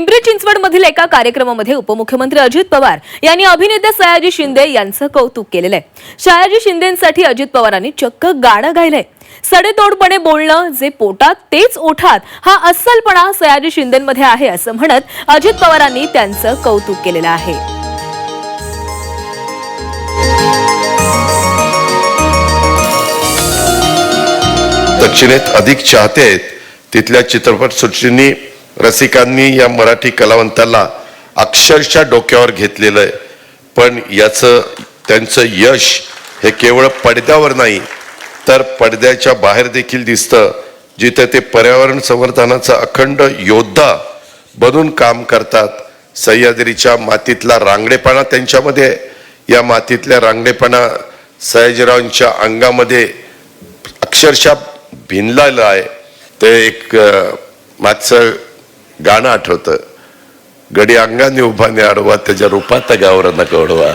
पिंपरी चिंचवड मधील एका कार्यक्रमामध्ये उपमुख्यमंत्री अजित पवार यांनी अभिनेते सयाजी शिंदे यांचं कौतुक केलेलं आहे. सयाजी शिंदेसाठी अजित पवारांनी चक्क गाणं गायलंय. सडेतोडपणे बोलणं जे पोटात तेच ओठात हा अस्सलपणा सयाजी शिंदेमध्ये आहे असं म्हणत अजित पवारांनी त्यांचं कौतुक केलेलं आहे. दक्षिणेत अधिक चाहते आहेत तिथल्या चित्रपट सृष्टींनी रसिकांनी या मराठी कलावंताला अक्षरशः डोक्यावर घेतलेलं आहे. पण याचं त्यांचं यश हे केवळ पडद्यावर नाही तर पडद्याच्या बाहेर देखील दिसतं जिथे ते पर्यावरण संवर्धनाचा अखंड योद्धा बनून काम करतात. सह्याद्रीच्या मातीतला रांगडेपणा त्यांच्यामध्ये या मातीतल्या रांगडेपणा सयाजीरावांच्या अंगामध्ये अक्षरशः भिनलेलं आहे. ते एक मागचं गाणं आठवतं गडी अंगाने उभाने आडवा त्याच्या रूपात गावरांना कळवा